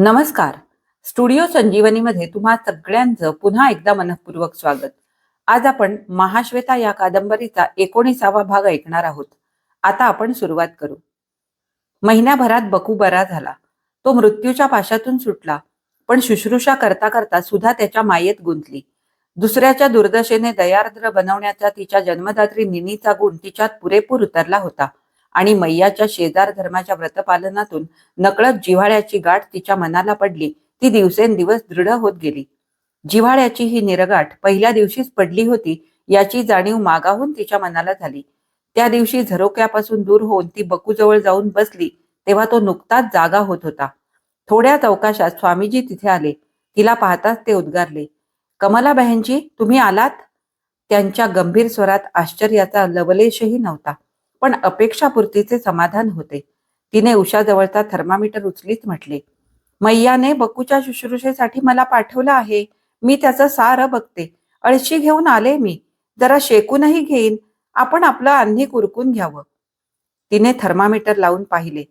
नमस्कार. स्टुडिओ संजीवनीमध्ये तुम्हा सगळ्यांचं पुन्हा एकदा मनपूर्वक स्वागत. आज आपण महाश्वेता या कादंबरीचा एकोणीसावा भाग ऐकणार आहोत. आता आपण सुरुवात करू. महिन्याभरात बकू बरा झाला. तो मृत्यूच्या पाशातून सुटला पण शुश्रूषा करता करता सुद्धा त्याच्या मायेत गुंतली. दुसऱ्याच्या दुर्दशेने दयार्द्र बनवण्याचा तिच्या जन्मदात्री निनीचा गुण तिच्यात पुरेपूर उतरला होता. आणि मैयाच्या शेजार धर्माच्या व्रतपालनातून नकळत जिव्हाळ्याची गाठ तिच्या मनाला पडली ती दिवसेंदिवस दृढ होत गेली. जिव्हाळ्याची ही निरगाठ पहिल्या दिवशीच पडली होती याची जाणीव मागाहून तिच्या मनाला झाली. त्या दिवशी झरोक्यापासून दूर होऊन ती बकूजवळ जाऊन बसली तेव्हा तो नुकताच जागा होत होता. थोड्याच अवकाशात स्वामीजी तिथे आले. तिला पाहताच ते उद्गारले कमलाबहेनजी तुम्ही आलात? त्यांच्या गंभीर स्वरात आश्चर्याचा लवलेशही नव्हता. पण अपेक्षापूर्तीचे समाधान होते. तिने उषाजवळचा थर्मामीटर उचलीत म्हटले मैयाने बकूच्या शुश्रूषेसाठी मला पाठवलं आहे. मी त्याचं सार बघते. अळशी घेऊन आले मी. जरा शेकूनही घेईन. आपण आपलं अन्नी कुरकून घ्यावं. तिने थर्मामीटर लावून पाहिले.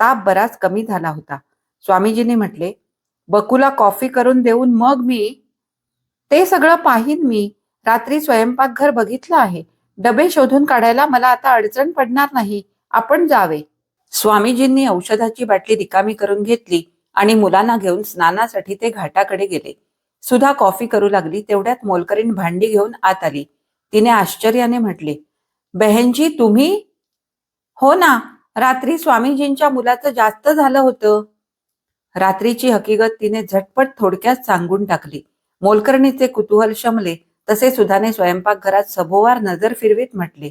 ताप बराच कमी झाला होता. स्वामीजींनी म्हटले बकूला कॉफी करून देऊन मग मी ते सगळं पाहीन मी. रात्री स्वयंपाकघर बघितलं आहे. डबे शोधून काढायला मला आता अडचण पडणार नाही. आपण जावे. स्वामीजींनी औषधाची बाटली रिकामी करून घेतली आणि मुलांना घेऊन स्नानासाठी ते घाटाकडे गेले. सुधा कॉफी करू लागली तेवढ्यात मोलकरीण भांडी घेऊन आत आली. तिने आश्चर्याने म्हटले बहनजी तुम्ही? हो ना रात्री स्वामीजींच्या मुलाचं जास्त झालं होतं. रात्रीची हकीकत तिने झटपट थोडक्यात सांगून टाकली. मोलकर्णीचे कुतूहल शमले. तसे सुधाने स्वयंपाकघरात सभोवार नजर फिरवीत म्हटले.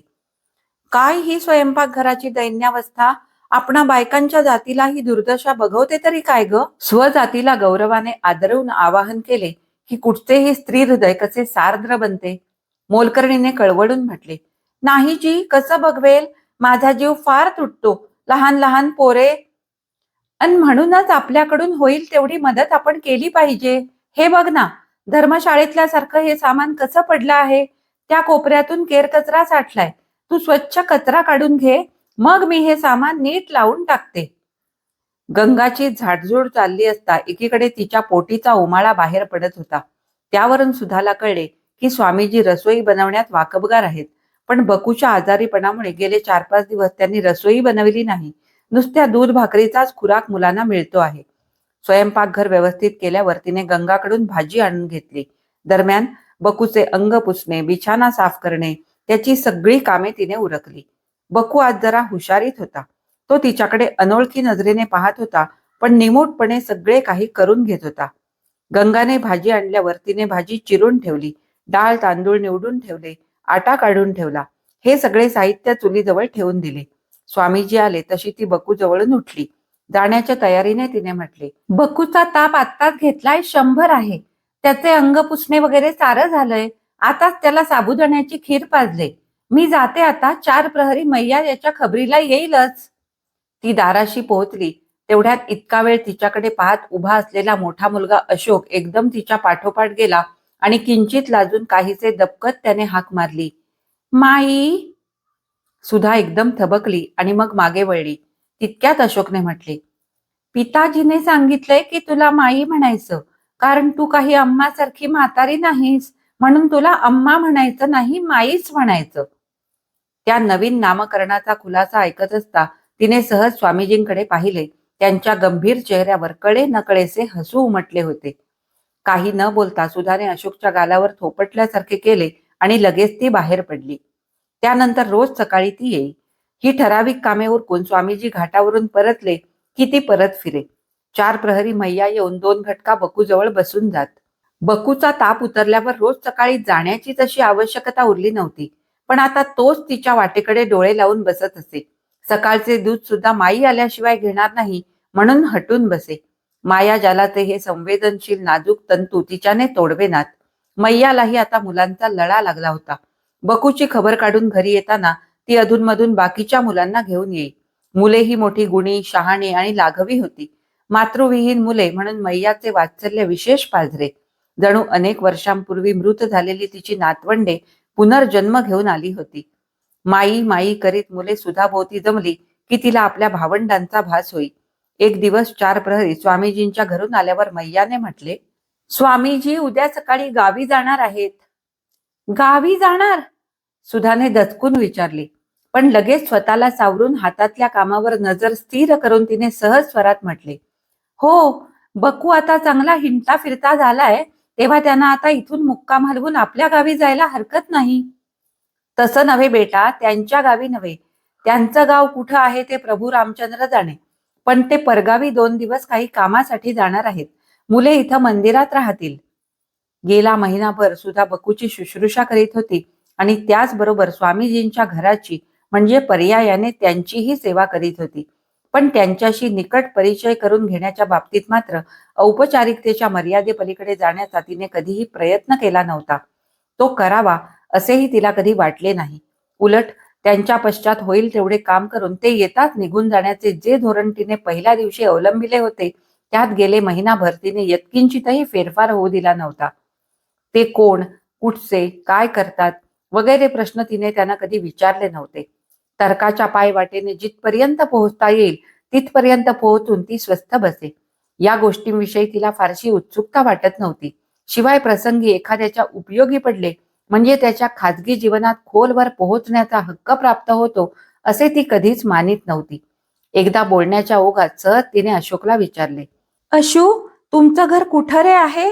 काय ही स्वयंपाकघराची दैन्यावस्था? आपणा बायकांच्या जातीला ही दुर्दशा बघवते तरी काय ग? स्वजातीला गौरवाने आदरवून आवाहन केले की कुठचेही स्त्री हृदय कसे सार्द्र बनते? मोलकर्णीने कळवळून म्हटले. नाही जी कसं बघवेल? माझा जीव फार तुटतो. लहान लहान पोरे. अन म्हणूनच आपल्याकडून होईल तेवढी मदत आपण केली पाहिजे. हे बघ ना धर्मशाळेतल्यासारखं हे सामान कसं पडलं आहे? त्या कोपऱ्यातून केर कचरा साठलाय. तू स्वच्छ कचरा काढून घे मग मी हे सामान नीट लावून टाकते. गंगाची झाडझूड चालली असता एकीकडे तिच्या पोटीचा उमाळा बाहेर पडत होता. त्यावरून सुधाला कळले की स्वामीजी रसोई बनवण्यात वाकबगार आहेत. पण बकूच्या आजारीपणामुळे गेले चार पाच दिवस त्यांनी रसोई बनवली नाही. नुसत्या दूध भाकरीचाच खुराक मुलांना मिळतो आहे. स्वयंपाकघर व्यवस्थित केल्यावर तिने गंगाकडून भाजी आणून घेतली. दरम्यान बकूचे अंग पुसणे बिछाना साफ करणे त्याची सगळी कामे तिने उरकली. बकू आज जरा हुशारीत होता. तो तिच्याकडे अनोळखी नजरेने पाहत होता पण निमूटपणे सगळे काही करून घेत होता. गंगाने भाजी आणल्यावर तिने भाजी चिरून ठेवली डाळ तांदूळ निवडून ठेवले आटा काढून ठेवला. हे सगळे साहित्य चुलीजवळ ठेवून दिले. स्वामीजी आले तशी ती बकू जवळून उठली. जाण्याच्या तयारीने तिने म्हटले बकूचा ताप आत्ताच घेतलाय शंभर आहे. त्याचे अंग पुसणे वगैरे सारं झालंय. आताच त्याला साबुदाण्याची खीर पाजले. मी जाते आता चार प्रहरी मैया याच्या खबरीला येईलच. ती दाराशी पोहोचली. तेवढ्यात इतका वेळ तिच्याकडे पाहत उभा असलेला मोठा मुलगा अशोक एकदम तिच्या पाठोपाठ गेला आणि किंचित लाजून काहीसे दबकत त्याने हाक मारली. माई. सुधा एकदम थबकली आणि मग मागे वळली. तितक्यात अशोकने म्हटले पिताजीने सांगितलंय की तुला माई म्हणायचं कारण तू काही अम्मासारखी म्हातारी नाहीस म्हणून तुला अम्मा म्हणायचं नाही माईच म्हणायचं. त्या नवीन नामकरणाचा खुलासा ऐकत असता तिने सहज स्वामीजींकडे पाहिले. त्यांच्या गंभीर चेहऱ्यावर कळे नकळेसे हसू उमटले होते. काही न बोलता सुधाने अशोकच्या गालावर थोपटल्यासारखे केले आणि लगेच ती बाहेर पडली. त्यानंतर रोज सकाळी ती येई. ही ठराविक कामे उरकून स्वामीजी घाटावरून परतले की ती परत फिरे. चार प्रहरी मैया येऊन दोन घटका बकूजवळ बसून जात. बकूचा ताप उतरल्यावर रोज सकाळी जाण्याची तशी आवश्यकता उरली नव्हती पण आता तोच तिच्या वाटेकडे डोळे लावून बसत असे. सकाळचे दूध सुद्धा माई आल्याशिवाय घेणार नाही म्हणून हटून बसे. माया जालाचे हे संवेदनशील नाजूक तंतू तिच्याने तोडवेनात मैयालाही आता मुलांचा लळा लागला होता. बकूची खबर काढून घरी येताना ती अधूनमधून बाकीच्या मुलांना घेऊन येई मुले ही मोठी गुणी शहाणी आणि लाघवी होती. मातृविहीन मुले म्हणून मैयाचे वात्सल्य विशेष पाजरे जणू अनेक वर्षांपूर्वी मृत झालेली तिची नातवंडे पुनर्जन्म घेऊन आली होती. माई माई करीत मुले सुधाभोवती जमली की तिला आपल्या भावंडांचा भास होई. एक दिवस चार प्रहरी स्वामीजींच्या घरून आल्यावर मैयाने म्हटले स्वामीजी उद्या सकाळी गावी जाणार आहेत. गावी जाणार? सुधाने दचकून विचारली. पण लगेच स्वतःला सावरून हातातल्या कामावर नजर स्थिर करून तिने सहज स्वरात म्हटले हो बकू आता चांगला हिंडता फिरता झालाय तेव्हा त्यांना आता इथून मुक्काम हलवून आपल्या गावी जायला हरकत नाही. तसं नव्हे बेटा त्यांच्या गावी नव्हे. त्यांचं गाव कुठं आहे ते प्रभू रामचंद्र जाणे. पण ते परगावी दोन दिवस काही कामासाठी जाणार आहेत. मुले इथं मंदिरात राहतील. गेला महिनाभर सुद्धा बकूची शुश्रूषा करीत होती आणि त्याचबरोबर स्वामीजींच्या घराची म्हणजे पर्यायाने त्यांचीही सेवा करीत होती. पण त्यांच्याशी निकट परिचय करून घेण्याच्या बाबतीत मात्र औपचारिकतेच्या मर्यादेपलीकडे जाण्याचा तिने कधीही प्रयत्न केला नव्हता. तो करावा असेही तिला कधी वाटले नाही. उलट त्यांच्या पश्चात होईल तेवढे काम करून ते येताच निघून जाण्याचे जे धोरण तिने पहिल्या दिवशी अवलंबिले होते त्यात गेले महिनाभर तिने यत्किंचितही फेरफार होऊ दिला नव्हता. ते कोण कुठचे काय करतात वगैरे प्रश्न तिने त्यांना कधी विचारले नव्हते. तर्काच्या पाय वाटेने जिथपर्यंत पोहोचता येईल तिथपर्यंत पोहोचून ती स्वस्थ बसे या गोष्टींविषयी तिला फारशी उत्सुकता वाटत नव्हती. शिवाय प्रसंगी एखाद्याच्या उपयोगी पडले म्हणजे त्याच्या खाजगी जीवनात खोलवर पोहोचण्याचा हक्क प्राप्त होतो असे ती कधीच मानित नव्हती. एकदा बोलण्याच्या ओघात सहज तिने अशोकला विचारले अशू तुमचं घर कुठं रे आहे?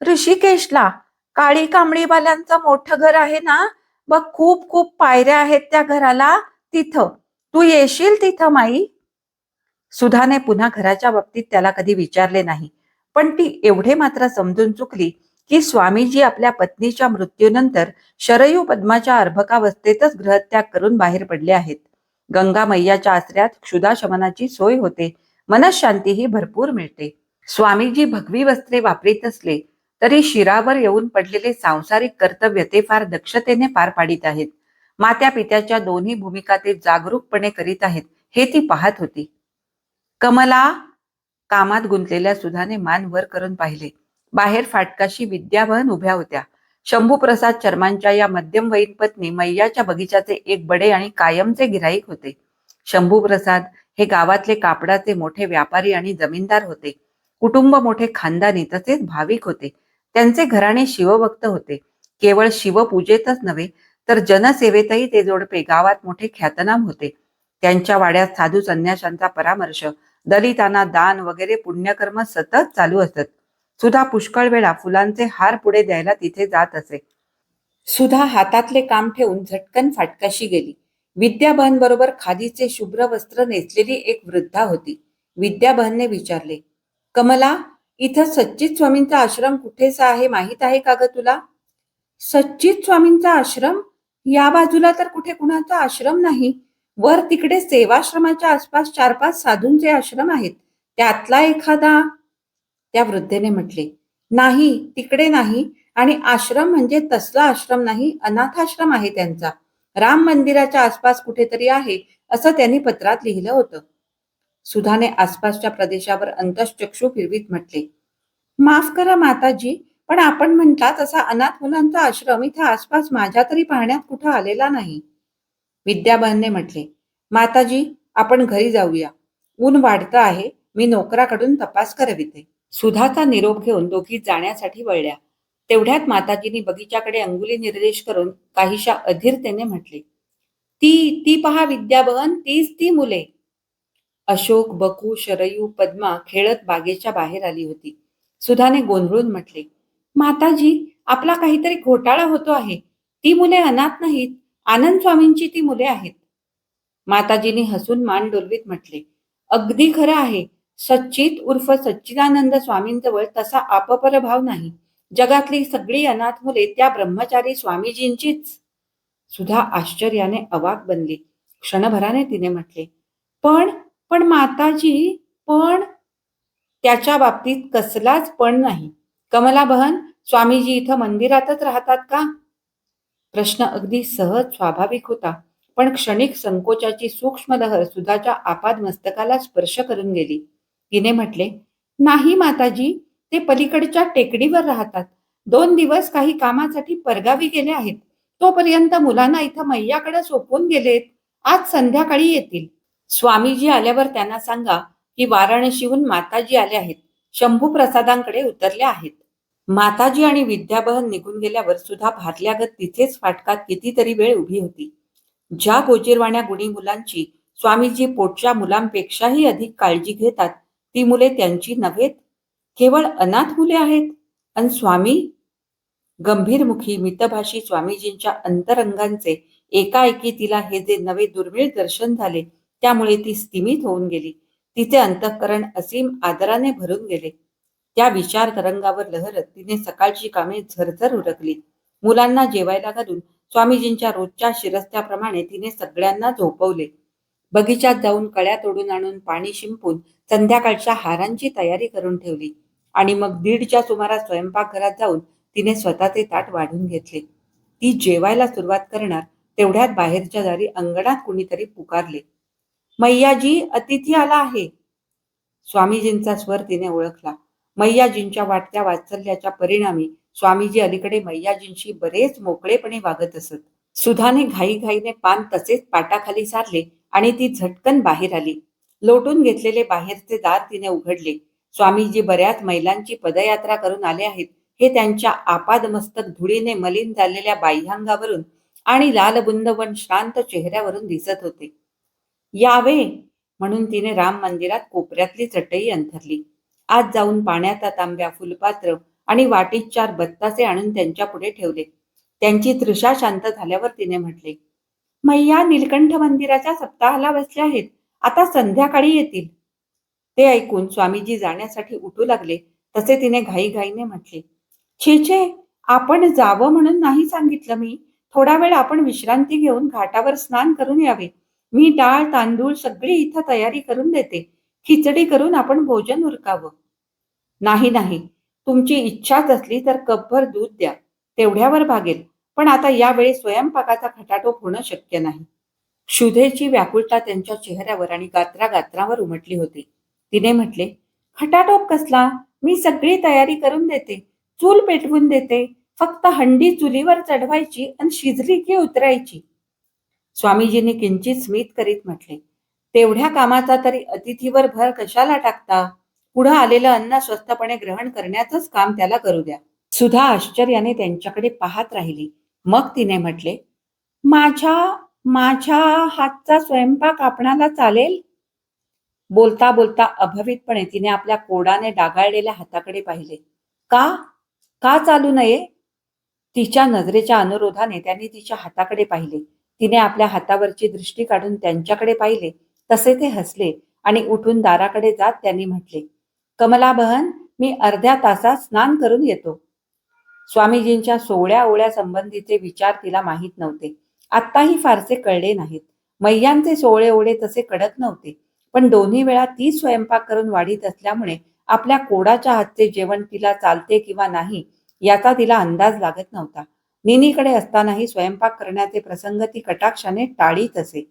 ऋषिकेशला. काळी कांबळीवाल्यांचं मोठं घर आहे ना? बघ खूप खूप पायऱ्या आहेत त्या घराला तिथं. तू येशील तिथं माई? सुधाने पुन्हा घराच्या बाबतीत त्याला कधी विचारले नाही. पण ती एवढे मात्र समजून चुकली की स्वामीजी आपल्या पत्नीच्या मृत्यूनंतर शरयू पद्माच्या अर्भकावस्थेतच ग्रहत्याग करून बाहेर पडले आहेत. गंगा मैयाच्या आश्रयात क्षुदाशमनाची सोय होते. मनशांतीही भरपूर मिळते. स्वामीजी भगवी वस्त्रे वापरीत असले तरी शिरावर येऊन पडलेले सांसारिक कर्तव्य ते फार दक्षतेने पार पाडित आहेत. मात्या पित्याच्या दोन्ही भूमिका ते जागरूकपणे करीत आहेत हे ती पाहत होती. कमला कामात गुंतलेल्या सुधाने मान वर करून पाहिले. बाहेर फाटकाशी विद्याबहन उभ्या होत्या. शंभूप्रसाद शर्मांच्या या मध्यमवयीन पत्नी मैयाच्या बगीचाचे एक बडे आणि कायमचे गिराईक होते. शंभूप्रसाद हे गावातले कापडाचे मोठे व्यापारी आणि जमीनदार होते. कुटुंब मोठे खानदानी तसेच भाविक होते. त्यांचे घराणे शिवभक्त होते. केवळ शिवपूजेतच नव्हे तर जनसेवेतही ते जोडपे गावात मोठे ख्यातनाम होते. त्यांच्या वाड्यात साधू संन्याशांचा परामर्श दलितांना दान वगैरे पुण्यकर्म सतत चालू असत. सुधा पुष्कळ वेळा फुलांचे हार पुढे द्यायला तिथे जात असे. सुधा हातातले काम ठेवून झटकन फाटकाशी गेली. विद्याबहन बरोबर खादीचे शुभ्र वस्त्र नेसलेली एक वृद्धा होती. विद्याबहनने विचारले कमला इथं सच्चित स्वामींचा आश्रम कुठेचा आहे? माहीत आहे का ग तुला? सच्चित स्वामींचा आश्रम? या बाजूला तर कुठे कुणाचा आश्रम नाही. वर तिकडे सेवाश्रमाच्या आसपास चार पाच साधूंचे आश्रम आहेत. त्यातला एखादा? त्या वृद्धेने म्हटले नाही तिकडे नाही. आणि आश्रम म्हणजे तसला आश्रम नाही. अनाथाश्रम आहे त्यांचा. राम मंदिराच्या आसपास कुठेतरी आहे. असं त्यांनी पत्रात लिहिलं होतं. सुधाने आसपासच्या प्रदेशावर अंतश्चक्षू फिरवीत म्हटले माफ करा माताजी पण आपण म्हणता तसा अनाथ मुलांचा आश्रम इथे आसपास माझ्या तरी पाहण्यात कुठं आलेला नाही. विद्याबहनने म्हटले माताजी आपण घरी जाऊया. ऊन वाढतं आहे. मी नोकराकडून तपास करविते. सुधाचा निरोप घेऊन दोघी जाण्यासाठी वळल्या. तेवढ्यात माताजींनी बगीच्याकडे अंगुली निर्देश करून काहीशा अधीरतेने म्हटले ती ती पहा विद्याबहन तीच ती मुले. अशोक बकू शरयू पद्मा खेळत बागेच्या बाहेर आली होती. सुधाने गोंधळून म्हटले माताजी आपला काहीतरी घोटाळा होतो आहे. ती मुले अनाथ नाहीत. आनंद स्वामींची ती मुले आहेत. माताजींनी हसून मान डोलवीत म्हटले अगदी खरं आहे. सच्चित उर्फ सच्चिदानंद स्वामींजवळ तसा आपपर भाव नाही. जगातली सगळी अनाथ मुले त्या ब्रह्मचारी स्वामीजींचीच. सुधा आश्चर्याने अवाक बनली. क्षणभराने तिने म्हटले पण पण माताजी पण त्याच्या बाबतीत कसलाच पण नाही. कमला बहन स्वामीजी इथं मंदिरातच राहतात का? प्रश्न अगदी सहज स्वाभाविक होता. पण क्षणिक संकोचाची सूक्ष्म लहर सुधाच्या आपाद मस्तकाला स्पर्श करून गेली. तिने म्हटले नाही माताजी ते पलीकडच्या टेकडीवर राहतात. दोन दिवस काही कामासाठी परगावी गेले आहेत. तोपर्यंत मुलांना इथं मैयाकडे सोपवून गेलेत. आज संध्याकाळी येतील. स्वामीजी आल्यावर त्यांना सांगा की वाराणसीहून माताजी आले आहेत. शंभू प्रसादांकडे उतरल्या आहेत. माताजी आणि विद्याबहन निघून गेल्यावर सुद्धा भारल्यागत तिथेच फाटकात कितीतरी वेळ उभी होती. ज्या गोजीरवाण्या गुणी मुलांची स्वामीजी पोटच्या मुलांपेक्षाही अधिक काळजी घेतात ती मुले त्यांची नव्हेत केवळ अनाथ मुले आहेत? अन स्वामी? गंभीरमुखी मितभाषी स्वामीजींच्या अंतरंगांचे एकाएकी तिला हे जे नवे दुर्मिळ दर्शन झाले त्यामुळे ती स्तिमित होऊन गेली. तिचे अंतःकरण असीम आदराने भरून गेले. त्या विचार तरंगावर लहरत तिने सकाळची कामे झरझर उरकली. मुलांना जेवायला घालून स्वामीजींच्या रोजच्या शिरस्त्याप्रमाणे तिने सगळ्यांना झोपवले. बगीचात जाऊन कळ्या तोडून आणून पाणी शिंपून संध्याकाळच्या हारांची तयारी करून ठेवली आणि मग दीडच्या सुमारास स्वयंपाकघरात जाऊन तिने स्वतःचे ताट वाढून घेतले. ती जेवायला सुरुवात करणार तेवढ्यात बाहेरच्या दारी अंगणात कुणीतरी पुकारले. मैयाजी अतिथी आला आहे. स्वामीजींचा स्वर तिने ओळखला. मैयाजींच्या वाटत्या वात्सल्याच्या परिणामी स्वामीजी अलीकडे मैयाजींशी बरेच मोकळेपणे वागत असत. सुधाने घाईघाईने पान तसेच पाटाखाली सारले आणि ती झटकन बाहेर आली. लोटून घेतलेले बाहेरचे दार तिने उघडले. स्वामीजी बऱ्याच मैलांची पदयात्रा करून आले आहेत. हे त्यांच्या आपादमस्तक धुळीने मलिन झालेल्या बाह्यांगावरून आणि लालबुंद वन श्रांत चेहऱ्यावरून दिसत होते. यावे म्हणून तिने राम मंदिरात कोपऱ्यातली चटई अंथरली. आज जाऊन पाण्याचा तांब्या फुलपात्र आणि वाटीत चार बत्तासे आणून त्यांच्या पुढे ठेवले. त्यांची तृषा शांत झाल्यावर तिने म्हटले मैया नीलकंठ मंदिराच्या सप्ताहाला बसले आहेत. आता संध्याकाळी येतील. ते ऐकून स्वामीजी जाण्यासाठी उठू लागले. तसे तिने घाईघाईने म्हटले छे छे आपण जावं म्हणून नाही सांगितलं मी. थोडा वेळ आपण विश्रांती घेऊन घाटावर स्नान करून यावे. मी डाळ तांदूळ सगळी इथं तयारी करून देते. खिचडी करून आपण भोजन उरकावं. नाही नाही. तुमची इच्छाच असली तर कपभर दूध द्या. तेवढ्यावर भागेल. पण आता यावेळी स्वयंपाकाचा खटाटोप होणं शक्य नाही. शुधेची व्याकुळता त्यांच्या चेहऱ्यावर आणि गात्रा गात्रावर उमटली होती. तिने म्हटले खटाटोप कसला? मी सगळी तयारी करून देते. चूल पेटवून देते. फक्त हंडी चुलीवर चढवायची आणि शिजली की उतरायची. स्वामीजींनी किंचित स्मित करीत म्हटले तेवढ्या कामाचा तरी अतिथीवर भर कशाला टाकता? पुढं आलेलं अन्न स्वस्तपणे ग्रहण करण्याचंच काम त्याला करू द्या. सुधा आश्चर्याने त्यांच्याकडे पाहत राहिली. मग तिने म्हटले माझ्या माझ्या हातचा स्वयंपाक आपणाला चालेल? बोलता बोलता अभवितपणे तिने आपल्या कोडाने डागाळलेल्या हाताकडे पाहिले. का? का चालू नये? तिच्या नजरेच्या अनुरोधाने त्यांनी तिच्या हाताकडे पाहिले. तिने आपल्या हातावरची दृष्टी काढून त्यांच्याकडे पाहिले. तसे ते हसले आणि उठून दाराकडे जात त्यांनी म्हटले कमला बहन मी अर्ध्या तासात स्नान करून येतो. स्वामीजींच्या सोहळ्या ओळ्या संबंधीचे विचार तिला माहीत नव्हते. आत्ताही फारसे कळले नाहीत. मैयांचे सोहळे ओळे तसे कडक नव्हते. पण दोन्ही वेळा ती स्वयंपाक करून वाढीत असल्यामुळे आपल्या कोडाच्या हातचे जेवण तिला चालते किंवा नाही याचा तिला अंदाज लागत नव्हता. निनीकडे असतानाही स्वयंपाक करण्याचे प्रसंग ती कटाक्षाने टाळीत असे.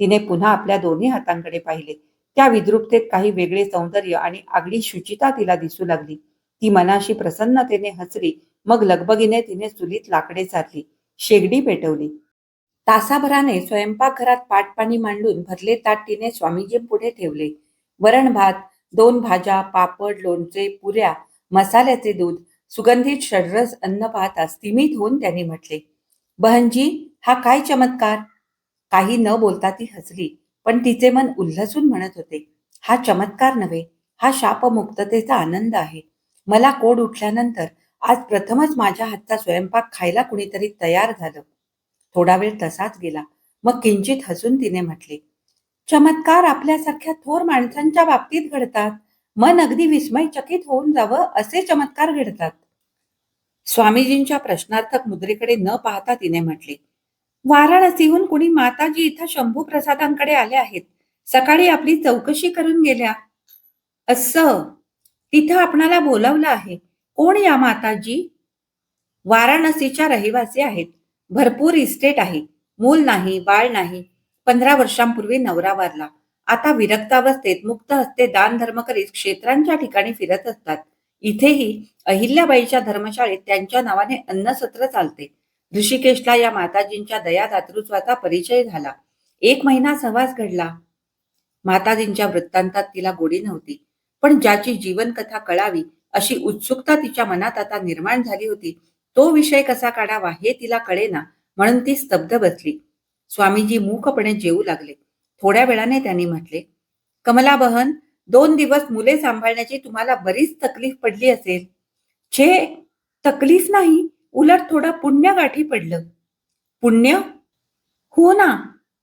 तिने पुन्हा आपल्या दोन्ही हातांकडे पाहिले. त्या विद्रुपतेत काही वेगळे सौंदर्य आणि आगळी शुचिता तिला दिसू लागली. ती मनाशी प्रसन्नतेने हसली. मग लगबगीने तिने चुलीत लाकडे चारली शेगडी पेटवली. तासाभराने स्वयंपाकघरात पाटपाणी मांडून भरले ताट तिने स्वामीजींपुढे ठेवले. वरण भात दोन भाज्या पापड लोणचे पुऱ्या मसाल्याचे दूध सुगंधित षडरस अन्न पाहता स्तिमित होऊन त्यांनी म्हटले बहनजी हा काय चमत्कार? काही न बोलता ती हसली पण तिचे मन उल्हसून म्हणत होते हा चमत्कार नव्हे हा शापमुक्ततेचा आनंद आहे. मला कोड उठल्यानंतर आज प्रथमच माझ्या हातचा स्वयंपाक खायला कुणीतरी तयार झालं. थोडा वेळ तसाच गेला. मग किंचित हसून तिने म्हटले चमत्कार आपल्यासारख्या थोर माणसांच्या बाबतीत घडतात. मन अगदी विस्मयचकित होऊन जावं असे चमत्कार घडतात. स्वामीजींच्या प्रश्नार्थक मुद्रेकडे न पाहता तिने म्हटले वाराणसीहून कुणी माताजी इथं शंभू प्रसादांकडे आले आहेत. सकाळी आपली चौकशी करून गेल्या. असं तिथं आपणाला बोलावलं आहे. कोण या माताजी? वाराणसीच्या रहिवासी आहेत. भरपूर इस्टेट आहे. मूल नाही बाळ नाही. पंधरा वर्षांपूर्वी नवरा वारला. आता विरक्तावस्थेत मुक्त हस्ते दान धर्म करीत क्षेत्रांच्या ठिकाणी फिरत असतात. इथेही अहिल्याबाईच्या धर्मशाळेत त्यांच्या नावाने अन्नसत्र चालते. ऋषिकेशला या माताजींच्या दया दातृत्वाचा परिचय झाला. एक महिना सहवास घडला. माताजींच्या वृत्तांतात तिला गोडी नव्हती. पण ज्याची जीवनकथा कळावी अशी उत्सुकता तिच्या मनात आता निर्माण झाली होती तो विषय कसा काढावा हे तिला कळेना म्हणून ती स्तब्ध बसली. स्वामीजी मूकपणे जेवू लागले. थोड्या वेळाने त्यांनी म्हटले कमला बहन दोन दिवस मुले सांभाळण्याची तुम्हाला बरीच तकलीफ पडली असेल. छे तकलीफ नाही उलट थोडं पुण्य गाठी पडलं. पुण्य? हो ना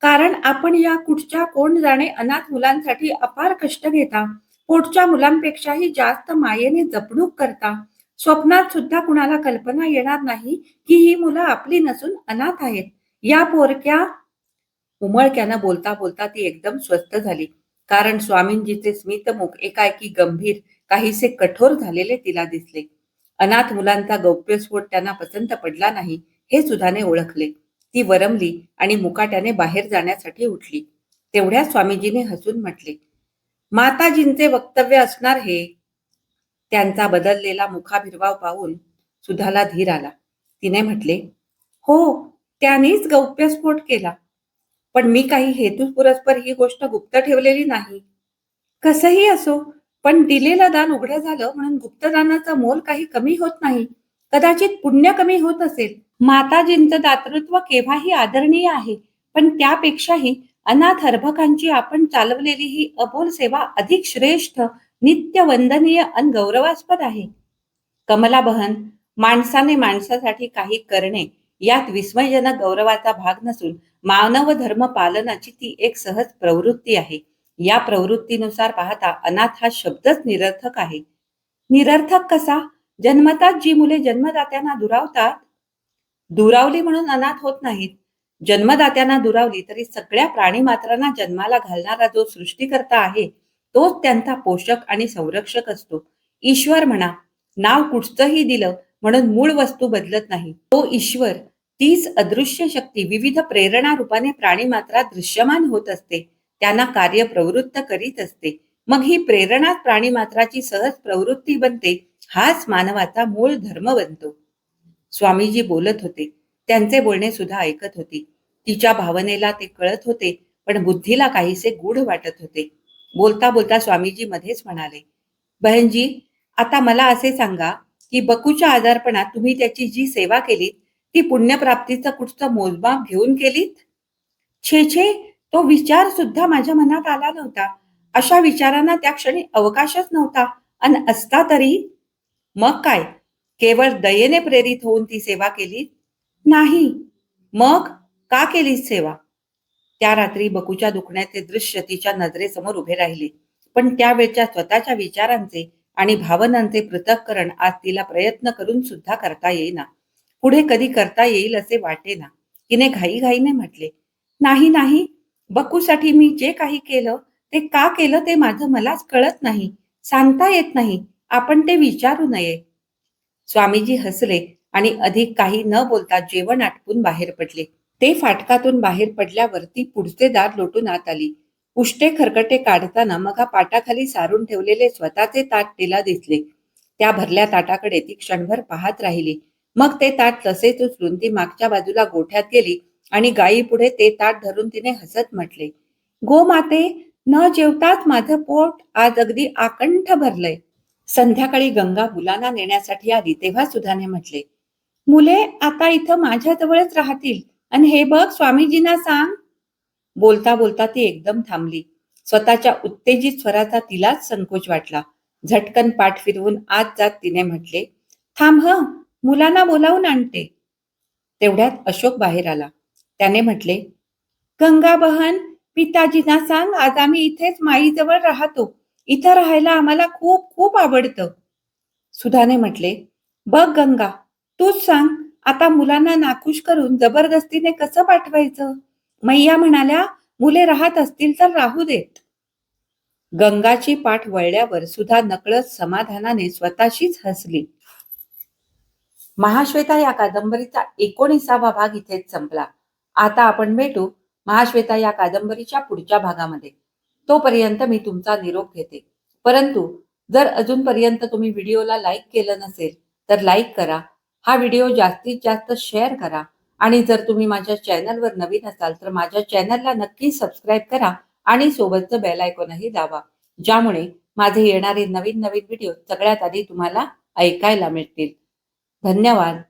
कारण आपण या कुठच्या कोण जाणे अनाथ मुलांसाठी अपार कष्ट घेता पोटच्या मुलांपेक्षाही जास्त मायेने जपणूक करता. स्वप्नात सुद्धा कुणाला कल्पना येणार नाही की ही मुलं आपली नसून अनाथ आहेत. या पोरक्या उमळक्यानं बोलता बोलता ती एकदम स्वस्थ झाली. कारण स्वामींजीचे स्मितमुख एकाएकी गंभीर काहीसे कठोर झालेले तिला दिसले. अनाथ मुलांचा गौप्यस्फोट त्यांना पसंत पडला नाही हे सुधाने ओळखले. ती वरमली आणि मुकाट्याने बाहेर जाण्यासाठी उठली. तेवढ्या स्वामीजीने हसून म्हटले माताजींचे वक्तव्य असणार हे. त्यांचा बदललेला मुखाभिर्भाव पाहून सुधाला धीर आला. तिने म्हटले हो त्यानेच गौप्यस्फोट केला. पण मी काही हेतू पुरस्पर ही गोष्ट गुप्त ठेवलेली नाही. कसंही असो पण दिलेलं दान उघडं झालं म्हणून गुप्तदानाचं मोल काही कमी होत नाही. कदाचित पुण्य कमी होत असेल. माताजींचं दातृत्व केव्हाही आदरणीय आहे पण त्यापेक्षाही अनाथ अर्भकांची आपण चालवलेली ही अबोल सेवा अधिक श्रेष्ठ नित्य वंदनीय आणि गौरवास्पद आहे. कमला बहन माणसाने माणसासाठी काही करणे यात विस्मयजनक गौरवाचा भाग नसून मानव धर्म पालनाची ती एक सहज प्रवृत्ती आहे. या प्रवृत्तीनुसार पाहता अनाथ हा शब्दच निरर्थक आहे. निरर्थक कसा? जन्मतात जी मुले जन्मदात्यांना दुरावतात. दुरावली म्हणून अनाथ होत नाहीत. जन्मदात्यांना दुरावली तरी सगळ्या प्राणी मात्रांना जन्माला घालणारा जो सृष्टीकर्ता आहे तोच त्यांचा पोषक आणि संरक्षक असतो. ईश्वर म्हणा नाव कुठचंही दिलं म्हणून मूळ वस्तू बदलत नाही. तो ईश्वर तीच अदृश्य शक्ती विविध प्रेरणा रूपाने प्राणी मात्रात दृश्यमान होत असते. त्यांना कार्य प्रवृत्त करीत असते. मग ही प्रेरणाच प्राणी मात्राची सहज प्रवृत्ती बनते हाच मानवाचा मूळ धर्म बनतो. स्वामीजी बोलत होते. त्यांचे बोलणे सुद्धा ऐकत होती. तिच्या भावनेला ते कळत होते पण बुद्धीला काहीसे गूढ वाटत होते. बोलता बोलता स्वामीजी मध्येच म्हणाले बहनजी आता मला असे सांगा की बकूच्या आजारपणात तुम्ही त्याची जी सेवा केलीत ती पुण्यप्राप्तीचं कुठचं मोजमाप घेऊन केलीत? छे छे तो विचार सुद्धा माझ्या मनात आला नव्हता. अशा विचारांना त्या क्षणी अवकाशच नव्हता. आणि असता तरी? मग काय? केवळ दयेने प्रेरित होऊन ती सेवा केली नाही. मग का केली सेवा? त्या रात्री बकूच्या दुखण्याचे दृश्य तिच्या नजरेसमोर उभे राहिले. पण त्यावेळच्या स्वतःच्या विचारांचे आणि भावनांचे पृथक्करण आज तिला प्रयत्न करून सुद्धा करता येईना. पुढे कधी करता येईल असे वाटेना तिने घाईघाईने म्हटले नाही नाही. बकूसाठी मी जे काही केलं ते का केलं ते माझं मलाच कळत नाही. सांगता येत नाही. आपण ते विचारू नये. स्वामीजी हसले आणि अधिक काही न बोलता जेवण आटपून बाहेर पडले. ते फाटकातून बाहेर पडल्यावर ती पुढचे दार लोटून आत आली. उष्टे खरकटे काढताना मग पाटाखाली सारून ठेवलेले स्वतःचे ताट तिला दिसले. त्या भरल्या ताटाकडे ती क्षणभर पाहत राहिली. मग ते ताट तसेच उचलून ती मागच्या बाजूला गोठ्यात गेली आणि गायी पुढे ते ताट धरून तिने हसत म्हटले गो माते न जेवताच माझं पोट आज अगदी आकंठ भरलंय. संध्याकाळी गंगा मुलांना नेण्यासाठी आली तेव्हा सुधाने म्हटले मुले आता इथं माझ्याजवळच राहतील आणि हे बघ स्वामीजींना सांग. बोलता बोलता ती एकदम थांबली. स्वतःच्या उत्तेजित स्वराचा तिलाच संकोच वाटला. झटकन पाठ फिरवून आत जात तिने म्हटले थांब ह मुलांना बोलावून आणते. तेवढ्यात अशोक बाहेर आला. त्याने म्हटले गंगा बहन पिताजींना सांग आज आम्ही इथेच माईजवळ राहतो. इथं राहायला आम्हाला खूप खूप आवडतं. सुधाने म्हटले बघ गंगा तूच सांग आता मुलांना नाखुश करून जबरदस्तीने कसं पाठवायचं? मैया म्हणाल्या मुले राहत असतील तर राहू देत. गंगाची पाठ वळल्यावर सुधा नकळत समाधानाने स्वतःशीच हसली. महाश्वेता या कादंबरीचा एकोणीसावा भाग इथेच संपला. आता आपण भेटू महाश्वेता या कादंबरीच्या पुढच्या भागामध्ये. तोपर्यंत मी तुमचा निरोप घेते. परंतु जर अजूनपर्यंत तुम्ही व्हिडिओला लाईक केलं नसेल तर लाईक करा. हा व्हिडिओ जास्तीत जास्त शेअर करा. आणि जर तुम्ही माझ्या चॅनलवर नवीन असाल तर माझ्या चॅनलला नक्की सबस्क्राईब करा आणि सोबतचं बेल आयकॉनही दावा ज्यामुळे माझे येणारे नवीन नवीन व्हिडिओ सगळ्यात आधी तुम्हाला ऐकायला मिळतील. धन्यवाद.